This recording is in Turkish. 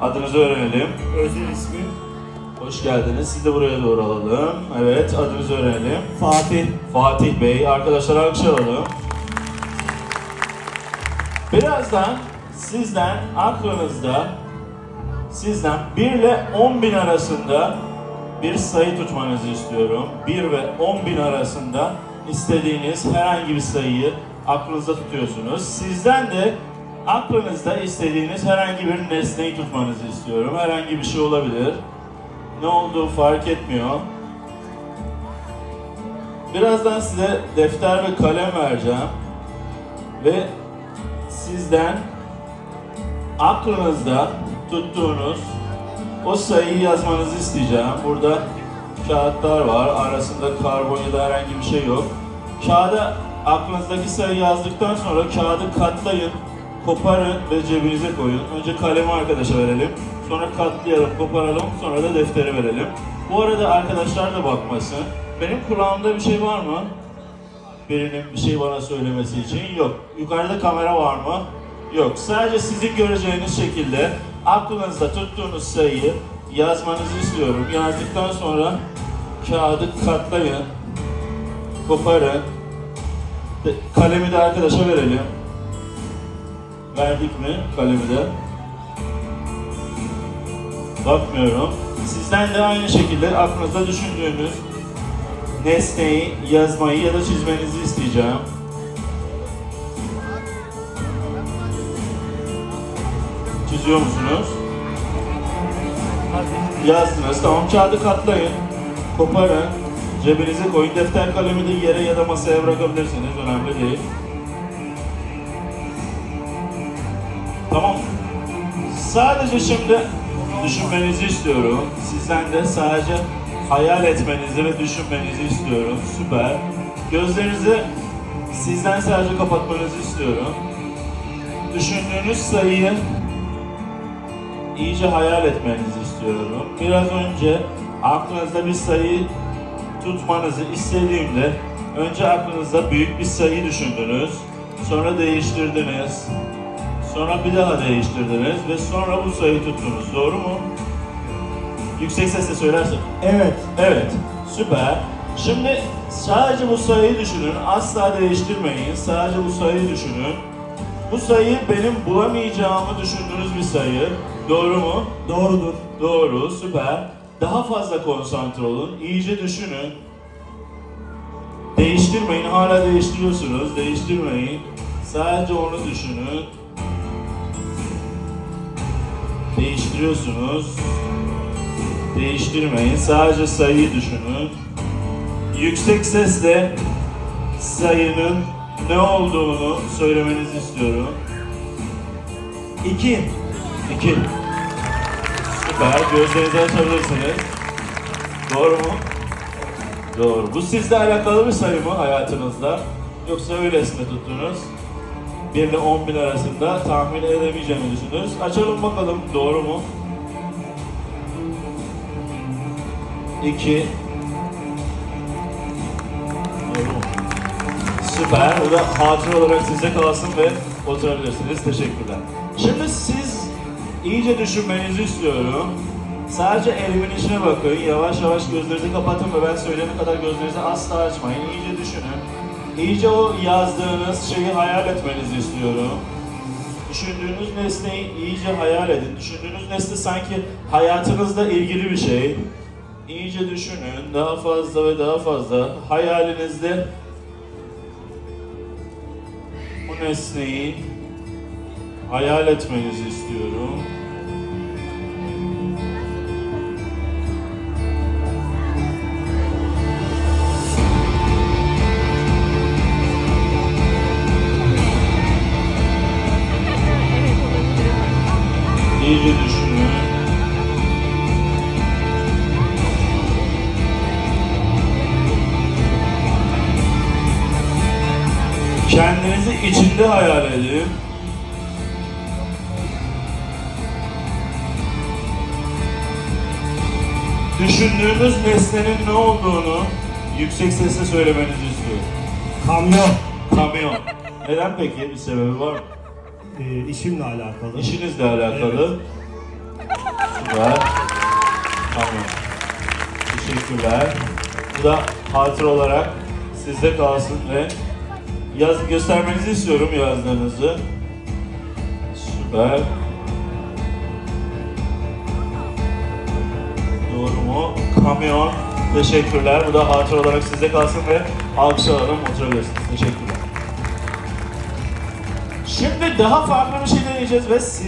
Adınızı öğrenelim. Özel ismi Hoş geldiniz. Siz de buraya doğru alalım. Evet, adınızı öğrenelim. Fatih. Fatih Bey, arkadaşlar alkış alalım. Birazdan sizden aklınızda sizden 1 ile 10 bin arasında bir sayı tutmanızı istiyorum. 1 ve 10 bin arasında istediğiniz herhangi bir sayıyı aklınızda tutuyorsunuz. Sizden de aklınızda istediğiniz herhangi bir nesneyi tutmanızı istiyorum. Herhangi bir şey olabilir. Ne olduğu fark etmiyor. Birazdan size defter ve kalem vereceğim. Ve sizden aklınızda tuttuğunuz o sayıyı yazmanızı isteyeceğim. Burada kağıtlar var. Arasında karbon ya da herhangi bir şey yok. Kağıda aklınızdaki sayıyı yazdıktan sonra kağıdı katlayın, koparın ve cebinize koyun. Önce kalemi arkadaşa verelim. Sonra katlayalım, koparalım. Sonra da defteri verelim. Bu arada arkadaşlar da bakmasın. Benim kulağımda bir şey var mı? Birinin bir şey bana söylemesi için yok. Yukarıda kamera var mı? Yok. Sadece sizin göreceğiniz şekilde aklınızda tuttuğunuz sayıyı yazmanızı istiyorum. Yazdıktan sonra kağıdı katlayın, koparın. Kalemi de arkadaşa verelim. Verdik mi kalemi de? Bakmıyorum. Sizden de aynı şekilde aklınızda düşündüğünüz nesneyi yazmayı ya da çizmenizi isteyeceğim. Çiziyor musunuz? Yazdınız. Tamam kağıdı katlayın. Koparın. Cebinize koyun. Defter kalemi de yere ya da masaya bırakabilirsiniz. Önemli değil. Tamam. Sadece şimdi düşünmenizi istiyorum. Sizden de sadece hayal etmenizi ve düşünmenizi istiyorum. Süper. Gözlerinizi sizden sadece kapatmanızı istiyorum. Düşündüğünüz sayıyı iyice hayal etmenizi istiyorum. Biraz önce aklınızda bir sayı tutmanızı istediğimde önce aklınızda büyük bir sayı düşündünüz. Sonra değiştirdiniz. Sonra bir daha değiştirdiniz ve sonra bu sayıyı tuttunuz. Doğru mu? Yüksek sesle söylersin. Evet. Evet, süper. Şimdi sadece bu sayıyı düşünün, asla değiştirmeyin. Sadece bu sayıyı düşünün. Bu sayı benim bulamayacağımı düşündüğünüz bir sayı. Doğru mu? Doğrudur. Doğru, süper. Daha fazla konsantre olun, iyice düşünün. Değiştirmeyin, hala değiştiriyorsunuz. Değiştirmeyin. Sadece onu düşünün. Değiştiriyorsunuz. Değiştirmeyin. Sadece sayıyı düşünün. Yüksek sesle sayının ne olduğunu söylemenizi istiyorum. İki. İki. Süper. Gözlerinizi açabilirsiniz. Doğru mu? Doğru. Bu sizle alakalı bir sayı mı hayatınızda? Yoksa öylesine tuttunuz? 1 ile 10 bin arasında tahmin edemeyeceğimi düşündünüz. Açalım bakalım. Doğru mu? 2 Doğru mu? Süper. Bu da hatıra olarak size kalsın ve oturabilirsiniz. Teşekkürler. Şimdi siz iyice düşünmenizi istiyorum. Sadece elimin içine bakın. Yavaş yavaş gözlerinizi kapatın ve ben söyleyene kadar gözlerinizi asla açmayın. İyice düşünün. İyice o yazdığınız şeyi hayal etmenizi istiyorum. Düşündüğünüz nesneyi iyice hayal edin. Düşündüğünüz nesne sanki hayatınızla ilgili bir şey. İyice düşünün. Daha fazla ve daha fazla hayalinizde bu nesneyi hayal etmenizi istiyorum. İyice düşünün. Kendinizi içinde hayal edin. Düşündüğünüz nesnenin ne olduğunu yüksek sesle söylemenizi istiyorum. Kamyon. Kamyon. Neden peki? Bir sebebi var mı? Ee, işimle alakalı. İşinizle alakalı. Süper. Tamam. Teşekkürler. Bu da hatır olarak sizde kalsın ve yaz göstermenizi istiyorum yazdığınızı. Süper. Doğru mu? Kamyon. Teşekkürler. Bu da hatır olarak sizde kalsın ve alkış alalım. Oturabilirsiniz. Teşekkürler. Şimdi daha farklı bir şey deneyeceğiz ve siz